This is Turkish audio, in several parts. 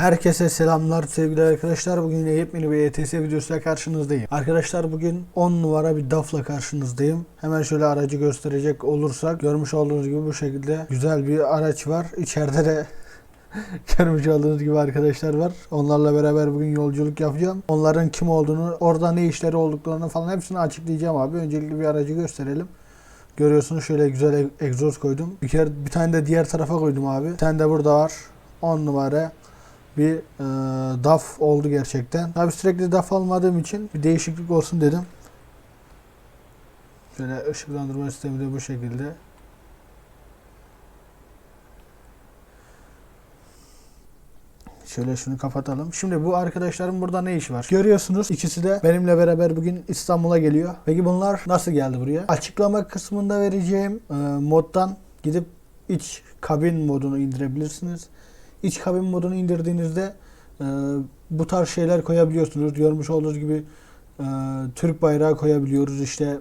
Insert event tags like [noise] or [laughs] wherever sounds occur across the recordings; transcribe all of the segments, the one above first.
Herkese selamlar sevgili arkadaşlar. Bugün yine yepyeni bir ETS videosuyla karşınızdayım. Arkadaşlar bugün 10 numara bir DAF'la karşınızdayım. Hemen şöyle aracı gösterecek olursak görmüş olduğunuz gibi bu şekilde güzel bir araç var. İçeride de [laughs] görmüş olduğunuz gibi arkadaşlar var. Onlarla beraber bugün yolculuk yapacağım. Onların kim olduğunu, orada ne işleri olduklarını falan hepsini açıklayacağım abi. Öncelikle bir aracı gösterelim. Görüyorsunuz şöyle güzel e- egzoz koydum. Bir kere bir tane de diğer tarafa koydum abi. Bir tane de burada var. 10 numara bir e, DAF oldu gerçekten. Tabi sürekli DAF almadığım için bir değişiklik olsun dedim. Şöyle ışıklandırma sistemi de bu şekilde. Şöyle şunu kapatalım. Şimdi bu arkadaşlarım burada ne iş var? Görüyorsunuz ikisi de benimle beraber bugün İstanbul'a geliyor. Peki bunlar nasıl geldi buraya? Açıklama kısmında vereceğim e, moddan gidip iç kabin modunu indirebilirsiniz. İç kabin modunu indirdiğinizde e, bu tarz şeyler koyabiliyorsunuz. Görmüş olduğunuz gibi e, Türk bayrağı koyabiliyoruz. İşte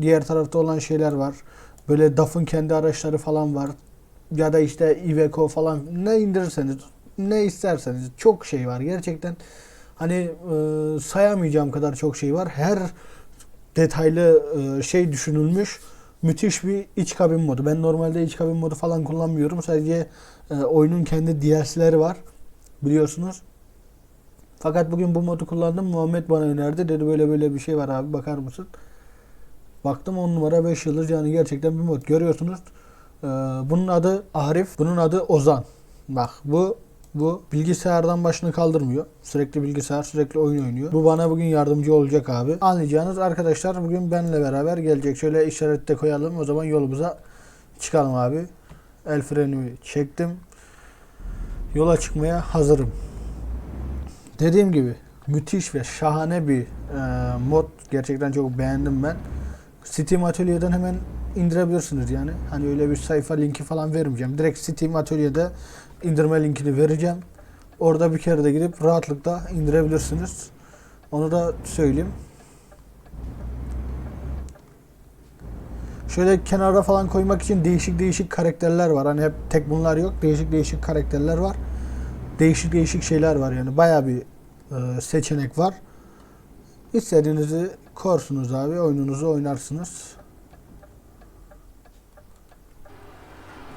diğer tarafta olan şeyler var. Böyle DAF'ın kendi araçları falan var. Ya da işte Iveco falan ne indirirseniz ne isterseniz çok şey var. Gerçekten hani e, sayamayacağım kadar çok şey var. Her detaylı e, şey düşünülmüş. Müthiş bir iç kabin modu. Ben normalde iç kabin modu falan kullanmıyorum. Sadece e, oyunun kendi DLC'leri var. Biliyorsunuz. Fakat bugün bu modu kullandım. Muhammed bana önerdi. Dedi böyle böyle bir şey var abi bakar mısın? Baktım 10 numara 5 yıldız yani gerçekten bir mod. Görüyorsunuz. E, bunun adı Arif. Bunun adı Ozan. Bak bu bu bilgisayardan başını kaldırmıyor. Sürekli bilgisayar, sürekli oyun oynuyor. Bu bana bugün yardımcı olacak abi. Anlayacağınız arkadaşlar bugün benimle beraber gelecek. Şöyle işarette koyalım. O zaman yolumuza çıkalım abi. El frenimi çektim. Yola çıkmaya hazırım. Dediğim gibi müthiş ve şahane bir e, mod. Gerçekten çok beğendim ben. Steam Atölye'den hemen indirebilirsiniz yani. Hani öyle bir sayfa linki falan vermeyeceğim. Direkt Steam Atölye'de indirme linkini vereceğim. Orada bir kere de gidip rahatlıkla indirebilirsiniz. Onu da söyleyeyim. Şöyle kenara falan koymak için değişik değişik karakterler var. Hani hep tek bunlar yok. Değişik değişik karakterler var. Değişik değişik şeyler var yani. Baya bir e, seçenek var. İstediğinizi korsunuz abi. Oyununuzu oynarsınız.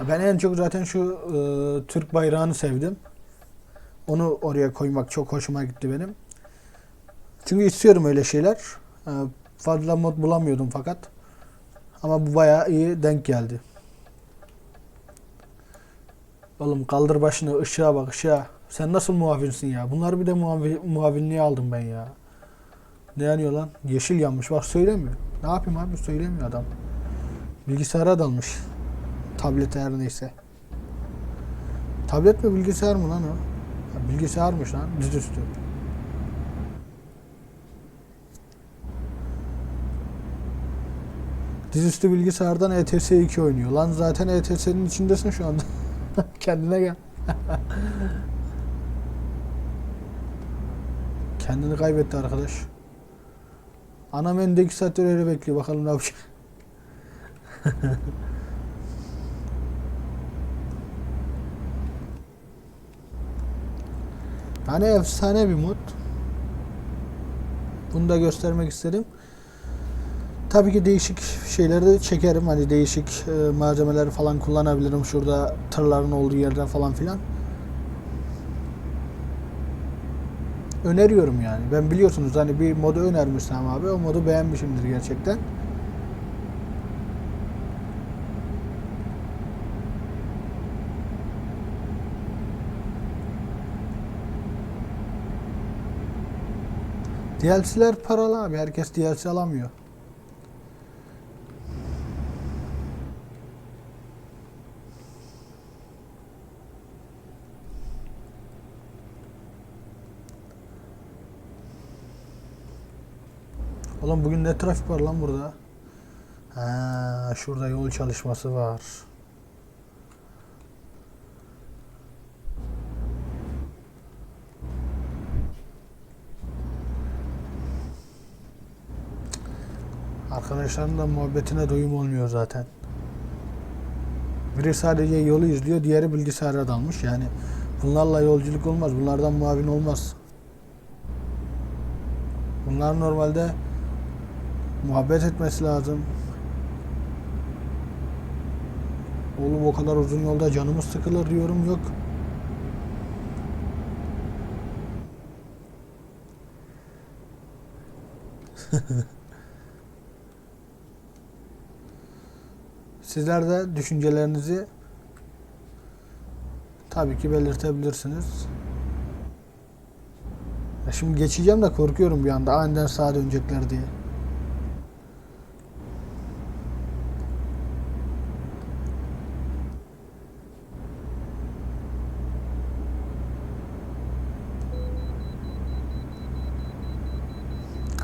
Ben en çok zaten şu e, Türk bayrağını sevdim. Onu oraya koymak çok hoşuma gitti benim. Çünkü istiyorum öyle şeyler. E, fazla mod bulamıyordum fakat. Ama bu bayağı iyi denk geldi. Oğlum kaldır başını ışığa bak ışığa. Sen nasıl muavinsin ya? Bunları bir de muavi, aldım ben ya. Ne yanıyor lan? Yeşil yanmış. Bak söylemiyor. Ne yapayım abi? Söylemiyor adam. Bilgisayara dalmış. Tablet her neyse. Tablet mi bilgisayar mı lan o? Ha, bilgisayarmış lan dizüstü. Dizüstü bilgisayardan ETS 2 oynuyor. Lan zaten ETS'nin içindesin şu anda. [laughs] Kendine gel. [laughs] Kendini kaybetti arkadaş. Anam önünde 2 saattir öyle bekliyor. Bakalım ne yapacak. [laughs] Yani efsane bir mod. Bunu da göstermek istedim. Tabii ki değişik şeyleri de çekerim. Hani değişik e, malzemeleri falan kullanabilirim. Şurada tırların olduğu yerden falan filan. Öneriyorum yani. Ben biliyorsunuz hani bir modu önermişsem abi o modu beğenmişimdir gerçekten. DLC'ler paralı abi. Herkes DLC alamıyor. Oğlum bugün ne trafik var lan burada? Ha, şurada yol çalışması var. Arkadaşların da muhabbetine doyum olmuyor zaten. Biri sadece yolu izliyor, diğeri bilgisayara dalmış. Yani Bunlarla yolculuk olmaz. Bunlardan muavin olmaz. Bunlar normalde muhabbet etmesi lazım. Oğlum o kadar uzun yolda canımız sıkılır diyorum yok. [laughs] Sizler de düşüncelerinizi tabii ki belirtebilirsiniz. Ya şimdi geçeceğim de korkuyorum bir anda aniden sağa dönecekler diye.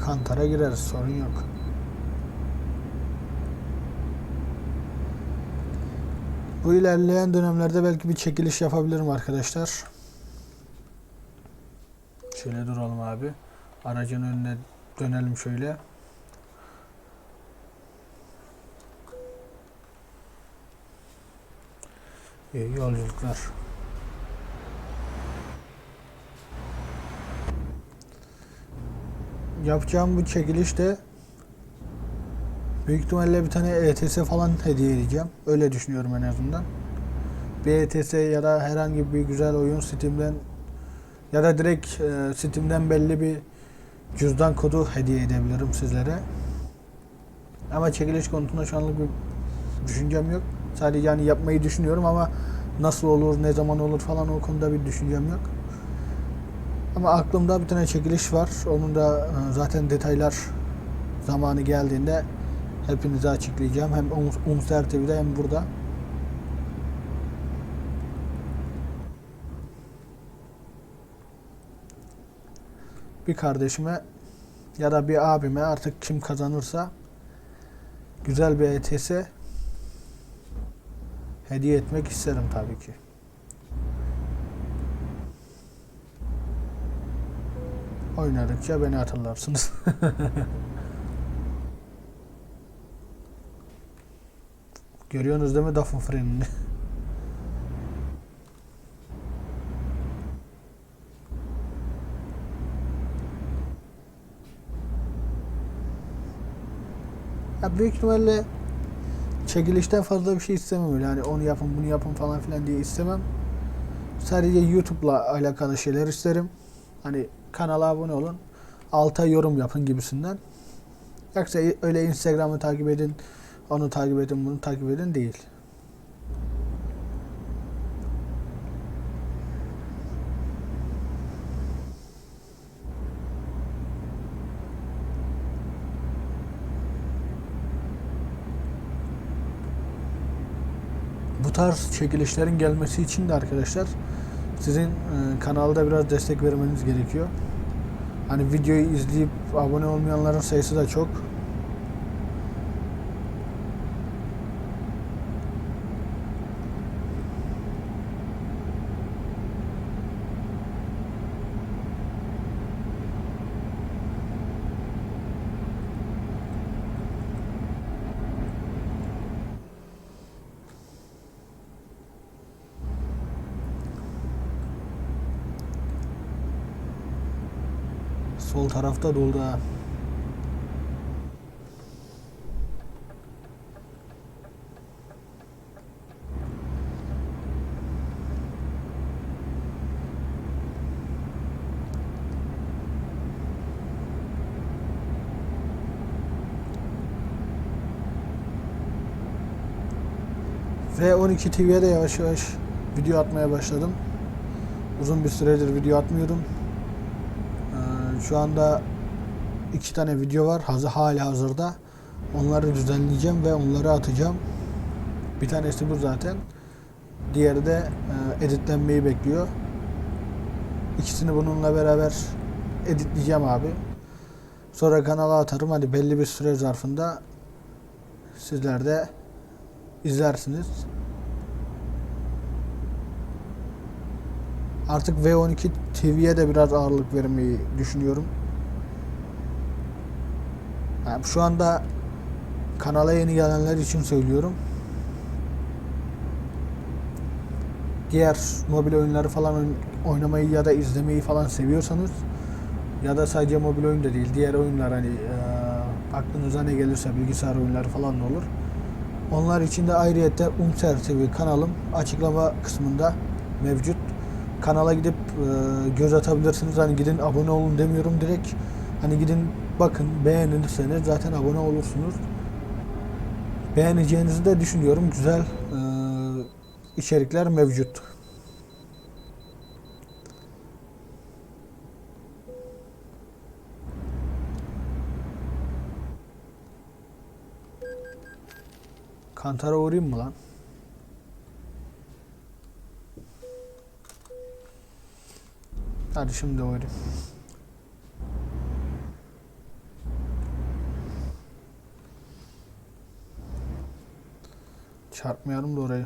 Kantara gireriz sorun yok. Bu ilerleyen dönemlerde belki bir çekiliş yapabilirim arkadaşlar. Şöyle duralım abi. Aracın önüne dönelim şöyle. İyi yolculuklar. Yapacağım bu çekilişte büyük ihtimalle bir tane ETS falan hediye edeceğim. Öyle düşünüyorum en azından. Bir ETS ya da herhangi bir güzel oyun Steam'den ya da direkt e, Steam'den belli bir cüzdan kodu hediye edebilirim sizlere. Ama çekiliş konusunda şu anlık bir düşüncem yok. Sadece yani yapmayı düşünüyorum ama nasıl olur, ne zaman olur falan o konuda bir düşüncem yok. Ama aklımda bir tane çekiliş var. Onun da e, zaten detaylar zamanı geldiğinde hepinize açıklayacağım. Hem Um- Umser TV'de hem burada. Bir kardeşime ya da bir abime artık kim kazanırsa güzel bir ETS hediye etmek isterim tabii ki. Oynadıkça beni hatırlarsınız. [laughs] Görüyorsunuz değil mi Duff'ın frenini? [laughs] ya büyük ihtimalle çekilişten fazla bir şey istemem öyle. Hani onu yapın bunu yapın falan filan diye istemem. Sadece YouTube'la alakalı şeyler isterim. Hani kanala abone olun. Alta yorum yapın gibisinden. Yoksa öyle Instagram'ı takip edin, onu takip edin, bunu takip edin değil. Bu tarz çekilişlerin gelmesi için de arkadaşlar sizin e, kanalda biraz destek vermeniz gerekiyor. Hani videoyu izleyip abone olmayanların sayısı da çok. Sol tarafta doldu ha. Ve 12 TV'ye de yavaş yavaş video atmaya başladım. Uzun bir süredir video atmıyordum. Şu anda iki tane video var hazır hali hazırda. Onları düzenleyeceğim ve onları atacağım. Bir tanesi bu zaten. Diğeri de e, editlenmeyi bekliyor. İkisini bununla beraber editleyeceğim abi. Sonra kanala atarım. Hani belli bir süre zarfında sizler de izlersiniz. Artık V12 TV'ye de biraz ağırlık vermeyi düşünüyorum. Yani şu anda kanala yeni gelenler için söylüyorum. diğer mobil oyunları falan oyn- oynamayı ya da izlemeyi falan seviyorsanız ya da sadece mobil oyun da değil diğer oyunlar hani e, aklınıza ne gelirse bilgisayar oyunları falan da olur. Onlar için de ayrıyette Umser TV kanalım açıklama kısmında mevcut. Kanala gidip e, göz atabilirsiniz. Hani gidin abone olun demiyorum direkt. Hani gidin bakın beğenirseniz zaten abone olursunuz. Beğeneceğinizi de düşünüyorum. Güzel e, içerikler mevcut. Kantara uğrayayım mı lan? Şimdi uğrayayım. Çarpmayalım da orayı.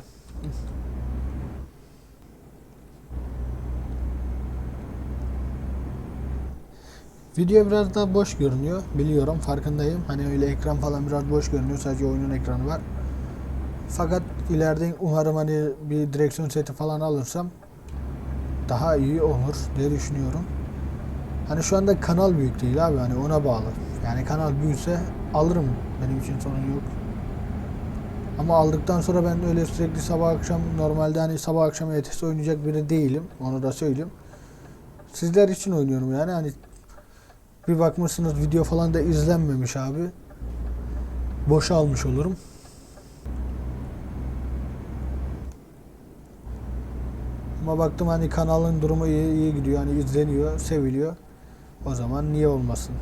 Video biraz daha boş görünüyor. Biliyorum farkındayım. Hani öyle ekran falan biraz boş görünüyor. Sadece oyunun ekranı var. Fakat ileride umarım hani bir direksiyon seti falan alırsam daha iyi olur diye düşünüyorum. Hani şu anda kanal büyük değil abi hani ona bağlı. Yani kanal büyüse alırım. Benim için sorun yok. Ama aldıktan sonra ben öyle sürekli sabah akşam normalde hani sabah akşam ETS oynayacak biri değilim. Onu da söyleyeyim. Sizler için oynuyorum yani hani bir bakmışsınız video falan da izlenmemiş abi. Boşa almış olurum. Ama baktım hani kanalın durumu iyi, iyi gidiyor. Hani izleniyor, seviliyor. O zaman niye olmasın?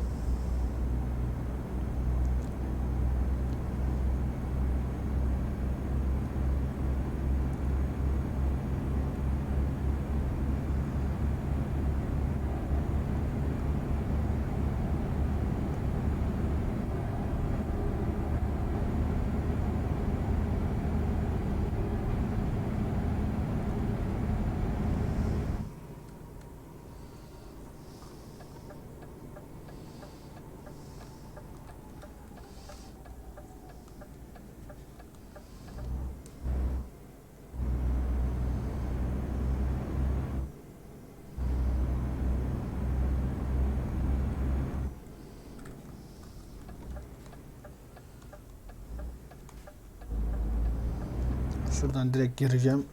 Şuradan direkt gireceğim.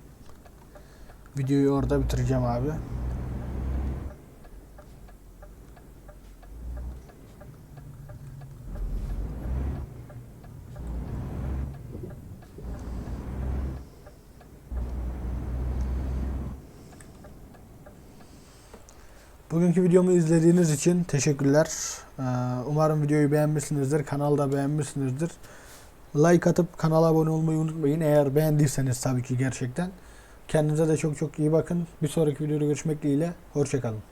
Videoyu orada bitireceğim abi. Bugünkü videomu izlediğiniz için teşekkürler. Ee, Umarım videoyu beğenmişsinizdir. Kanalda beğenmişsinizdir. Like atıp kanala abone olmayı unutmayın. Eğer beğendiyseniz tabii ki gerçekten. Kendinize de çok çok iyi bakın. Bir sonraki videoda görüşmek dileğiyle. Hoşçakalın.